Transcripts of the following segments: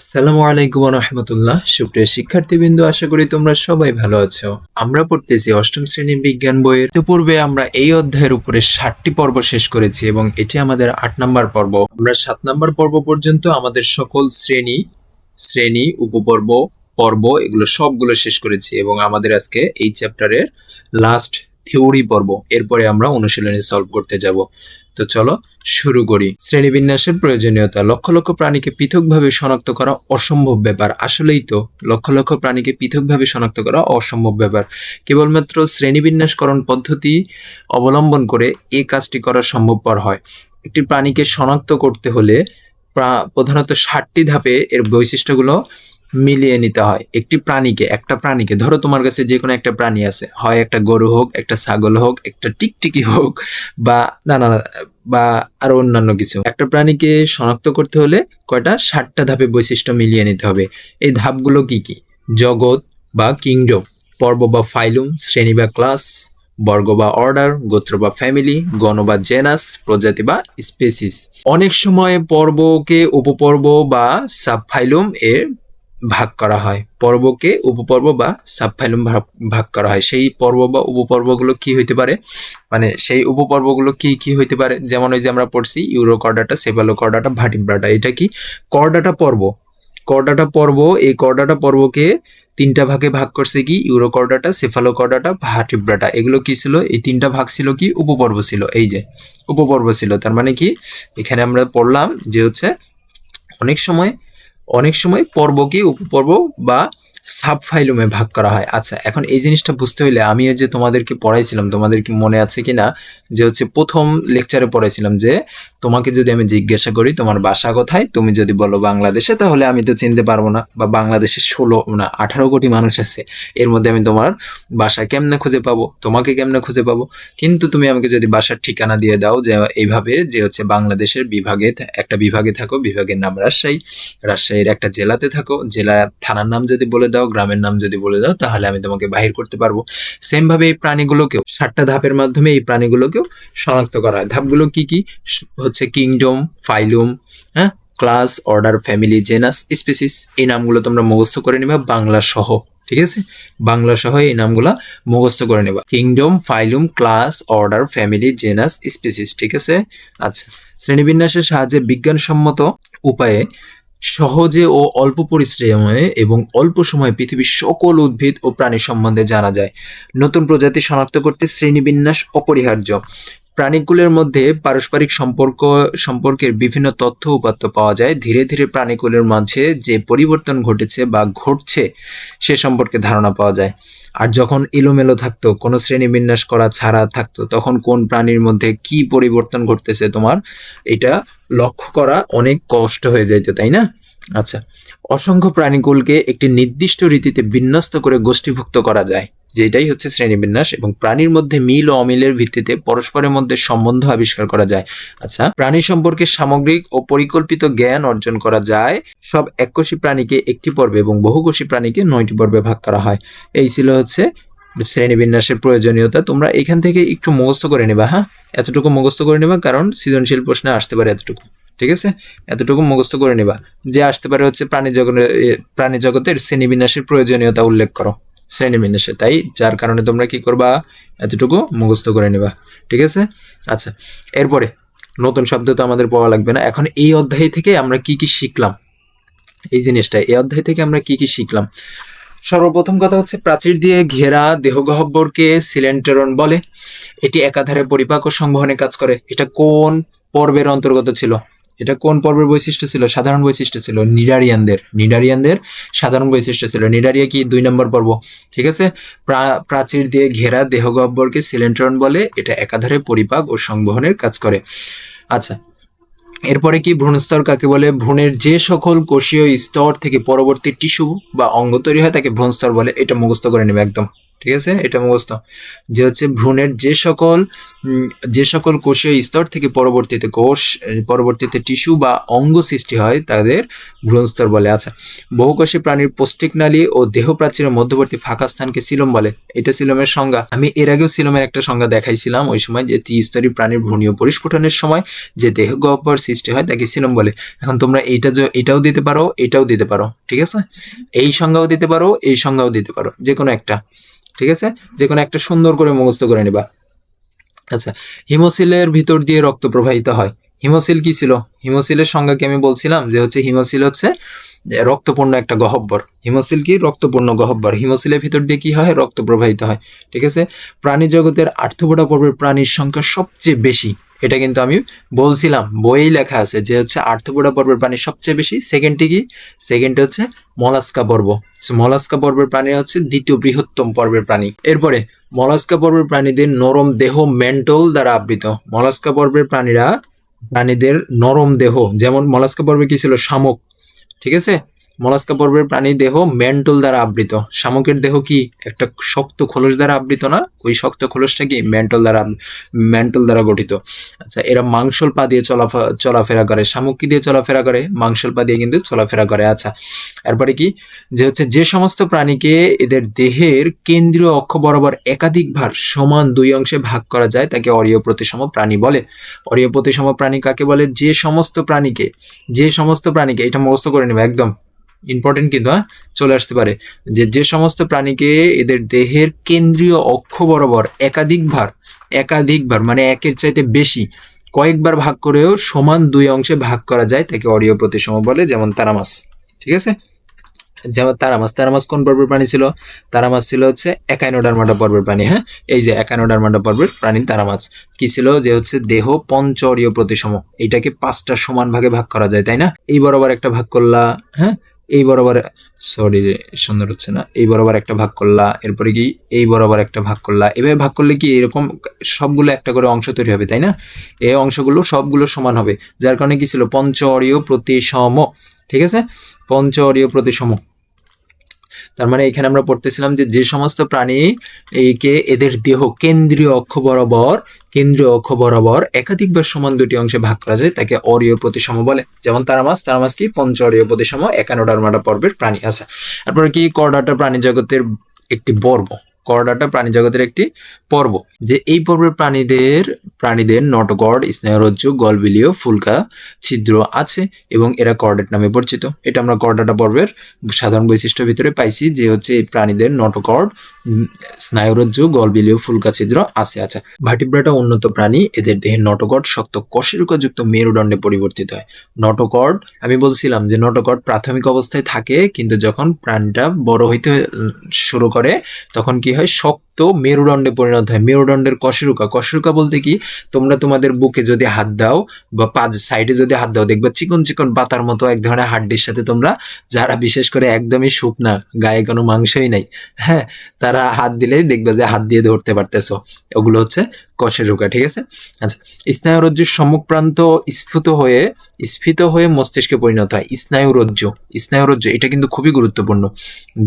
আসসালামু আলাইকুম রহমতুল্লাহ। সুপ্রিয় শিক্ষার্থীবৃন্দ, আশা করি তোমরা সবাই ভালো আছো। আমরা পড়তেছি অষ্টম শ্রেণি বিজ্ঞান বইয়ের। পূর্বে আমরা এই অধ্যায়ের উপরে ষাটটি পর্ব শেষ করেছি এবং এটি আমাদের আট নম্বর পর্ব। আমরা সাত নম্বর পর্ব পর্যন্ত আমাদের সকল শ্রেণি শ্রেণি, উপপর্ব, পর্ব, এগুলো সবগুলো শেষ করেছি এবং আমাদের আজকে এই চ্যাপ্টারের লাস্ট থিওরি পর্ব। এরপরে আমরা অনুশীলনী সলভ করতে যাব। তো চলো শুরু করি। শ্রেণীবিন্যাসের প্রয়োজনীয়তা। লক্ষ লক্ষ প্রাণীকে পৃথকভাবে শনাক্ত করা অসম্ভব ব্যাপার। আসলেই তো, লক্ষ লক্ষ প্রাণীকে পৃথকভাবে শনাক্ত করা অসম্ভব ব্যাপার। কেবলমাত্র শ্রেণীবিন্যাসকরণ পদ্ধতি অবলম্বন করে এই কাজটি করা সম্ভবপর হয়। একটি প্রাণীকে শনাক্ত করতে হলে প্রা- প্রধানত ষাটটি ধাপে এর বৈশিষ্ট্যগুলো মিলিয়ে নিতে হয়। একটি প্রাণীকে একটা প্রাণীকে ধরো তোমার কাছে যে কোনো একটা প্রাণী আছে হয় একটা গরু হোক একটা ছাগল হোক একটা টিকটিকি হোক বা না না না, বা আরও অন্যান্য কিছু। একটা প্রাণীকে শনাক্ত করতে হলে কয়টা ষাটটা ধাপে বৈশিষ্ট্য মিলিয়ে নিতে হবে। এই ধাপগুলো কি কি? জগৎ বা কিংডম পর্ব বা ফাইলুম শ্রেণি বা ক্লাস বর্গ বা অর্ডার গোত্র বা ফ্যামিলি গণ বা জেনাস প্রজাতি বা স্পেসিস। অনেক সময় পর্বকে উপপর্ব বা সাবফাইলুম এর ভাগ করা হয়। পর্বকে উপপর্ব বা সাবফাইলুম ভাগ করা হয়। সেই পর্ব বা উপপর্বগুলো কি হইতে পারে? মানে সেই উপপর্বগুলো কি কি হইতে পারে? যেমন ওই যে আমরা পড়ছি urochordata cephalochordata vertebrata এটা কি? কর্ডাটা পর্ব। কর্ডাটা পর্ব, এই কর্ডাটা পর্বকে তিনটা ভাগে ভাগ করছে কি? Urochordata cephalochordata vertebrata এগুলো কি ছিল? এই তিনটা ভাগ ছিল কি? উপপর্ব ছিল। এই যে, উপপর্ব ছিল। তার মানে কি? এখানে আমরা পড়লাম যে হচ্ছে, অনেক সময় অনেক সময় পর্বকে উপপর্ব বা সাব ফাইলুমে ভাগ করা হয়। আচ্ছা এখন এই জিনিসটা বুঝতে হইলে আমি যে তোমাদেরকে পড়াইছিলাম, তোমাদের কি মনে আছে কি না যে হচ্ছে প্রথম লেকচারে পড়াইছিলাম যে তোমাকে যদি আমি জিজ্ঞাসা করি, তোমার বাসা কোথায়? তুমি যদি বলো, বাংলাদেশে, তাহলে আমি তো চিনতে পারব না। বা বাংলাদেশে ষোলো না, আঠারো কোটি মানুষ আছে। এর মধ্যে আমি তোমার বাসা কেমনে খুঁজে পাবো? তোমাকে কেমনে খুঁজে পাবো? কিন্তু তুমি আমাকে যদি বাসার ঠিকানা দিয়ে দাও, যে এইভাবে যে হচ্ছে বাংলাদেশের বিভাগে একটা বিভাগে থাকো, বিভাগের নাম রাজশাহী। রাজশাহীর একটা জেলাতে থাকো। জেলা থানার নাম যদি বলে দাও, গ্রামের নাম যদি বলে দাও, তাহলে আমি তোমাকে বাহির করতে পারব। সেমভাবে এই প্রাণীগুলোকেও, সাতটা ধাপের মাধ্যমে এই প্রাণীগুলোকেও শনাক্ত করা হয়। ধাপগুলো কি কি? হচ্ছে কিংডম ফাইলুম হ্যাঁ? Class order family genus species এই নামগুলো তোমরা মুখস্থ করে নিবা, বাংলা সহ, ঠিক আছে? বাংলা সহ এই নামগুলো মুখস্থ করে নেবা। Kingdom phylum class order family genus species ঠিক আছে? আচ্ছা শ্রেণীবিন্যাসের সাহায্যে বিজ্ঞানসম্মত উপায়ে সহজে ও অল্প পরিশ্রমে এবং অল্প সময়ে পৃথিবীর সকল উদ্ভিদ ও প্রাণী সম্বন্ধে জানা যায়। নতুন প্রজাতি শনাক্ত করতে শ্রেণীবিন্যাস অপরিহার্য। প্রাণীকুলের মধ্যে পারস্পরিক সম্পর্ক, সম্পর্কের বিভিন্ন তথ্য উপাত্ত পাওয়া যায়। ধীরে ধীরে প্রাণীকুলের মাঝে যে পরিবর্তন ঘটেছে বা ঘটছে, সে সম্পর্কে ধারণা পাওয়া যায়। আর যখন এলোমেলো থাকতো, কোনো শ্রেণীবিন্যাস করা ছাড়া থাকতো, তখন কোন প্রাণীর মধ্যে কি পরিবর্তন ঘটতেছে তোমার, এটা লক্ষ্য করা অনেক কষ্ট হয়ে যাইতো, তাই না? আচ্ছা অসংখ্য প্রাণীকুলকে একটি নির্দিষ্ট রীতিতে বিন্যস্ত করে গোষ্ঠীভুক্ত করা যায়। যেটাই হচ্ছে শ্রেণীবিন্যাস এবং প্রাণীর মধ্যে মিল ও অমিলের ভিত্তিতে পরস্পরের মধ্যে সম্বন্ধ আবিষ্কার করা যায়। আচ্ছা প্রাণী সম্পর্কে সামগ্রিক ও পরিকল্পিত জ্ঞান অর্জন করা যায়। সব এককোষী প্রাণীকে একটি পর্বে এবং বহুকোষী প্রাণীকে নয়টি পর্বে ভাগ করা হয়। এই ছিল হচ্ছে শ্রেণীবিন্যাসের প্রয়োজনীয়তা। তোমরা এখান থেকে একটু মুখস্থ করে নেবা হ্যাঁ? এতটুকু মুখস্থ করে নেবা, কারণ সৃজনশীল প্রশ্নে আসতে পারে এতটুকু, ঠিক আছে? এতটুকু মুখস্থ করে নেবা। যে আসতে পারে হচ্ছে প্রাণী জগতের প্রাণী জগতের শ্রেণীবিন্যাসের প্রয়োজনীয়তা উল্লেখ করো। শ্রেণীবিন্যাসে তাই যার কারণে তোমরা কি করবা? এতটুকু মুখস্থ করে নেবা। ঠিক আছে? আচ্ছা এরপরে নতুন শব্দ তো আমাদের পাওয়া লাগবে না। এখন এই অধ্যায় থেকে আমরা কি কি শিখলাম? এই জিনিসটা, এই অধ্যায় থেকে আমরা কি কি শিখলাম? সর্বপ্রথম কথা হচ্ছে প্রাচীর দিয়ে ঘেরা দেহগহ্বরকে সিলেন্টেরন বলে। এটি একাধারে পরিপাক ও সংবহনে কাজ করে। এটা কোন পর্বের অন্তর্গত ছিল? এটা কোন পর্বের বৈশিষ্ট্য ছিল? সাধারণ বৈশিষ্ট্য ছিল নিডারিয়ানদের। নিডারিয়ানদের সাধারণ বৈশিষ্ট্য ছিল। নিডারিয়া কি? দুই নম্বর পর্ব। ঠিক আছে? প্রা- প্রাচীর দিয়ে ঘেরা দেহগহ্বরকে সিলেন্ট্রন বলে। এটা একাধারে পরিপাক ও সংবহনের কাজ করে। আচ্ছা। এরপরে কি? ভ্রূণস্তর কাকে বলে? ভ্রূণের যে সকল কোষীয় স্তর থেকে পরবর্তী টিস্যু বা অঙ্গ তৈরি হয়, তাকে ভ্রূণস্তর বলে। এটা মুখস্থ করে নেবে একদম। ঠিক আছে? এটা মুখস্থ। যে হচ্ছে ভ্রূণের যে সকল যে সকল কোষীয় স্তর থেকে পরবর্তীতে কোষ পরবর্তীতে টিস্যু বা অঙ্গ সৃষ্টি হয়, তাদের ভ্রূণ স্তর বলে। আচ্ছা বহুকোষী প্রাণীর পৌষ্টিক নালী ও দেহ প্রাচীরের মধ্যবর্তী ফাঁকা স্থানকে সিলম বলে। এটা সিলমের সংজ্ঞা। আমি এর আগেও সিলমের একটা সংজ্ঞা দেখাইছিলাম ওই সময় যে ত্রিস্তরী প্রাণীর ভ্রূণীয় পরিস্ফুটনের সময় যে দেহ গহ্বর সৃষ্টি হয়, তাকে সিলম বলে। এখন তোমরা এইটা এটাও দিতে পারো, এটাও দিতে পারো, ঠিক আছে? এই সংজ্ঞাও দিতে পারো, এই সংজ্ঞাও দিতে পারো যে কোনো একটা, ঠিক আছে? যে কোনো একটা সুন্দর করে মুখস্থ করে নিবা। আচ্ছা হিমোসিলের ভিতর দিয়ে রক্ত প্রবাহিত হয়। হিমোসিল কি ছিল? হিমোসিলের সংজ্ঞা কি আমি বলছিলাম যে হচ্ছে হিমোসিল হচ্ছে রক্তপূর্ণ একটা গহব্বর। হিমোসিল কি? রক্তপূর্ণ গহব্বর। হিমোসিলের ভিতর দিয়ে কি হয়? রক্ত প্রবাহিত হয়। ঠিক আছে? প্রাণী জগতের আর্থপোডা পর্বের প্রাণীর সংখ্যা সবচেয়ে বেশি। এটা কিন্তু আমি বলছিলাম। বইয়েই লেখা আছে যে হচ্ছে আর্থপোডা পর্বের প্রাণী সবচেয়ে বেশি। সেকেন্ডটি কি? সেকেন্ড হচ্ছে মলাস্কা পর্ব। মলাস্কা পর্বের প্রাণী হচ্ছে দ্বিতীয় বৃহত্তম পর্বের প্রাণী। এরপরে মলাস্কা পর্বের প্রাণীদের নরম দেহ মেন্টল দ্বারা আবৃত। মলাস্কা পর্বের প্রাণীরা প্রাণীদের নরম দেহ, যেমন মলাস্কা পর্বে কি ছিল? শামুক। ঠিক আছে? মলাস্কা পর্বের প্রাণী দেহ মেন্টল দ্বারা আবৃত। শামুকের দেহ কি একটা শক্ত খোলস দ্বারা আবৃত না? ওই শক্ত খোলসটা কি মেন্টল দ্বারা মেন্টল দ্বারা গঠিত। আচ্ছা এরা মাংসল পা দিয়ে চলাফা চলাফেরা করে। শামুক কি দিয়ে চলাফেরা করে? মাংসল পা দিয়ে কিন্তু চলাফেরা করে। আচ্ছা এরপরে কি? যে হচ্ছে যে সমস্ত প্রাণীকে এদের দেহের কেন্দ্রীয় অক্ষ বরাবর একাধিক ভার সমান দুই অংশে ভাগ করা যায়, তাকে অরীয় প্রতিসম প্রাণী বলে। অরীয় প্রতিসম প্রাণী কাকে বলে? যে সমস্ত প্রাণীকে, যে সমস্ত প্রাণীকে, এটা মুখস্থ করে নেবে একদম। ইম্পর্টেন্ট কিন্তু হ্যাঁ? চলে আসতে পারে। যে যে সমস্ত প্রাণীকে এদের দেহের কেন্দ্রীয় অক্ষ বরাবর একাধিক ভার একাধিকবার মানে একের চাইতে বেশি, কয়েকবার ভাগ করেও সমান দুই অংশে ভাগ করা যায়, তাকে অরীয় প্রতিসম বলে, যেমন তারামাস। ঠিক আছে? যেমন তারামাস তারামাস কোন পর্বের প্রাণী ছিল? তারামাস ছিল হচ্ছে একাইনোডারমাটা পর্বের প্রাণী হ্যাঁ? এই যে, একাইনোডারমাটা পর্বের প্রাণী তারামাস। কি ছিল? যে, হচ্ছে দেহ পঞ্চ অরীয় প্রতিসম, এইটাকে পাঁচটা সমান ভাগে ভাগ করা যায়, তাই না? এই বরাবর একটা ভাগ করলা হ্যাঁ? এই বরাবর সরি সুন্দর হচ্ছে না, এই বরাবর একটা ভাগ করলা, এরপরে কি এই বরাবর একটা ভাগ করলা, এভাবে ভাগ করলে কি এরকম সবগুলো একটা করে অংশ তৈরি হবে, তাই না? এই অংশগুলো সবগুলো সমান হবে, যার কারণে কি ছিল? পঞ্চ অরীয় প্রতিসম, ঠিক আছে? পঞ্চ অরীয় প্রতিসম। তার মানে এখানে আমরা পড়তেছিলাম যে যে সমস্ত প্রাণী এইকে এদের দেহ কেন্দ্রীয় অক্ষ বরাবর কেন্দ্রীয় অক্ষ বরাবর একাধিকবার সমান দুটি অংশে ভাগ করা যায়, তাকে অরীয় প্রতিসম বলে। যেমন তারা মাছ তারা মাছ কি? পঞ্চ অরীয় প্রতিসম একানোডারমাটা পর্বের প্রাণী আছে। তারপরে কি? করডাটা প্রাণী জগতের একটি পর্ব করডাটা প্রাণী জগতের একটি পর্ব। যে এই পর্বের প্রাণীদের প্রাণীদের নটগড় স্নায়ুরজ্জু গলবিলীয়, ফুলকা, ছিদ্র আছে এবং এরা কর্ডেট নামে পরিচিত। এটা আমরা কর্ডাটা পর্বের সাধারণ বৈশিষ্ট্যের ভিতরে পাইছি যে হচ্ছে এই প্রাণীদের নটকর্ড স্নায়ুরজ্জু গলবিলীয়, ফুলকা, ছিদ্র আছে আচ্ছা। ভাটিব্রাটা উন্নত প্রাণী, এদের দেহের নটকর্ড শক্ত কশেরুকাযুক্ত মেরুদণ্ডে পরিবর্তিত হয়। নটকর্ড আমি বলছিলাম যে নটকর্ড প্রাথমিক অবস্থায় থাকে, কিন্তু যখন প্রাণীটা বড় হইতে শুরু করে, তখন কি হয় শক্ত মেরুদণ্ডে পরিণত হয়। মেরুদণ্ডের কশেরুকা। কশেরুকা বলতে কি? তোমরা তোমাদের বুকে যদি হাত দাও বা পাঁচ সাইডে যদি হাত দাও, দেখবা চিকন চিকন পাতার মতো এক ধরনের হাড্ডির সাথে তোমরা, যারা বিশেষ করে একদমই শুকনা গায়ে কোনো মাংসই নাই হ্যাঁ তারা হাত দিলেই দেখবে যে হাত দিয়ে ধরতে পারতেছো। ওগুলো হচ্ছে রোগা ঠিক আছে? আচ্ছা স্নায়ুরজ্জুর সম্মুখ প্রান্ত স্ফুত হয়ে, স্ফীত হয়ে মস্তিষ্কে পরিণত হয়। স্নায়ুরজ্জু। স্নায়ুরজ্জু, এটা কিন্তু খুবই গুরুত্বপূর্ণ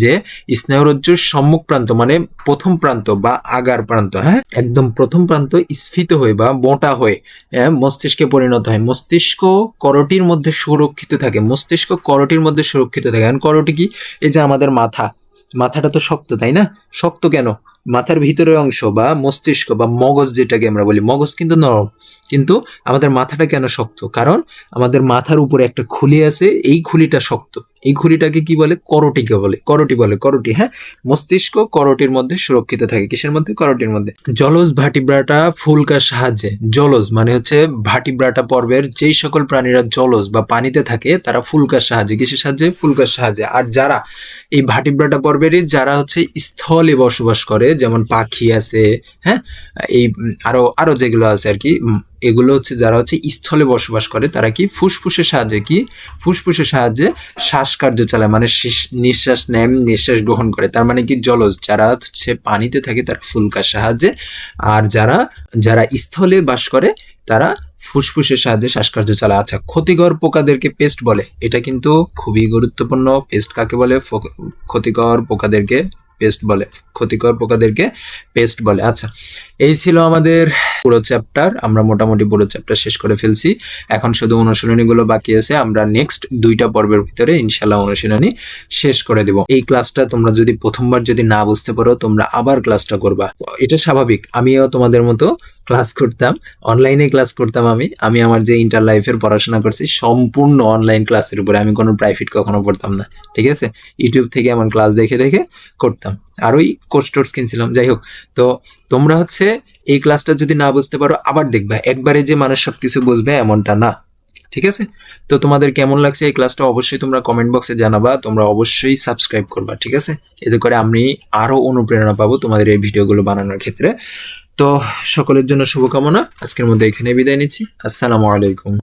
যে স্নায়ুরজ্জুর সম্মুখ প্রান্ত মানে প্রথম প্রান্ত বা আগার প্রান্ত হ্যাঁ? একদম প্রথম প্রান্ত স্ফীত হয়ে বা মোটা হয়ে হ্যাঁ, মস্তিষ্কে পরিণত হয়। মস্তিষ্ক করটির মধ্যে সুরক্ষিত থাকে। মস্তিষ্ক করটির মধ্যে সুরক্ষিত থাকে। কারণ করটি কি? এই যে আমাদের মাথা। মাথাটা তো শক্ত তাই না? শক্ত কেন? মাথার ভিতরের অংশ বা মস্তিষ্ক বা মগজ যেটাকে আমরা বলি মগজ কিন্তু নরম। কিন্তু আমাদের মাথাটা কেন শক্ত? কারণ আমাদের মাথার উপরে একটা খুলি আছে এই খুলিটা শক্ত। এই খুলিটাকে কি বলে? করটিকে বলে। করটি বলে, করটি হ্যাঁ? মস্তিষ্ক করটির মধ্যে সুরক্ষিত থাকে। কিসের মধ্যে? করটির মধ্যে। জলজ ভাটিব্রাটা ফুলকার সাহায্যে। জলজ মানে হচ্ছে ভাটিব্রাটা পর্বের যেই সকল প্রাণীরা জলজ বা পানিতে থাকে, তারা ফুলকার সাহায্যে। কিসের সাহায্যে? ফুলকার সাহায্যে। আর যারা এই ভাটিব্রাটা পর্বেরই, যারা হচ্ছে স্থলে বসবাস করে, যেমন পাখি আছে হ্যাঁ? এই আরও আরও যেগুলো আছে আর কি এগুলো হচ্ছে যারা হচ্ছে স্থলে বসবাস করে, তারা কি ফুসফুসের সাহায্যে কি? ফুসফুসের সাহায্যে শ্বাসকার্য চালায় মানে নিঃশ্বাস নেন নিঃশ্বাস গ্রহণ করে। তার মানে কি জলজ, যারা হচ্ছে পানিতে থাকে তারা ফুলকার সাহায্যে। আর যারা যারা স্থলে বাস করে, তারা ফুসফুসের সাহায্যে শ্বাসকার্য চালায়। আচ্ছা ক্ষতিকর পোকাদেরকে পেস্ট বলে, এটা কিন্তু খুবই গুরুত্বপূর্ণ। পেস্ট কাকে বলে? ক্ষতিকর পোকাদেরকে পেস্ট বলে, ক্ষতিকর পোকাদেরকে পেস্ট বলে। আচ্ছা এই ছিল আমাদের পুরো চ্যাপ্টার আমরা মোটামুটি পুরো চ্যাপ্টার শেষ করে ফেলছি। এখন শুধু অনুশীলনীগুলো বাকি আছে, আমরা নেক্সট দুইটা পর্বের ভিতরে ইনশাল্লাহ অনুশীলনী শেষ করে দেব। এই ক্লাসটা তোমরা যদি প্রথমবার যদি না বুঝতে পারো, তোমরা আবার ক্লাসটা করবা। এটা স্বাভাবিক, আমিও তোমাদের মতো ক্লাস করতাম অনলাইনে ক্লাস করতাম আমি আমি আমার যে ইন্টার লাইফের পড়াশোনা করছি, সম্পূর্ণ অনলাইন ক্লাসের উপরে, আমি কোনো প্রাইভেট কখনো পড়তাম না, ঠিক আছে? ইউটিউব থেকে এমন ক্লাস দেখে দেখে করতাম। আর ওই কোর্স টোর্স কিনছিলাম, যাই হোক। তো তোমরা হচ্ছে এই ক্লাসটা যদি না বুঝতে পারো, আবার দেখবা, একবারে যে মানুষ সব কিছু বুঝবে এমনটা না, ঠিক আছে? তো তোমাদের কেমন লাগছে এই ক্লাসটা অবশ্যই তোমরা কমেন্ট বক্সে জানাবা, তোমরা অবশ্যই সাবস্ক্রাইব করবা, ঠিক আছে? এতে করে আমি আরও অনুপ্রেরণা পাবো তোমাদের এই ভিডিওগুলো বানানোর ক্ষেত্রে। তো সকলের জন্য শুভকামনা। আজকের মধ্যে এখানে বিদায় নিচ্ছি। আসসালামু আলাইকুম।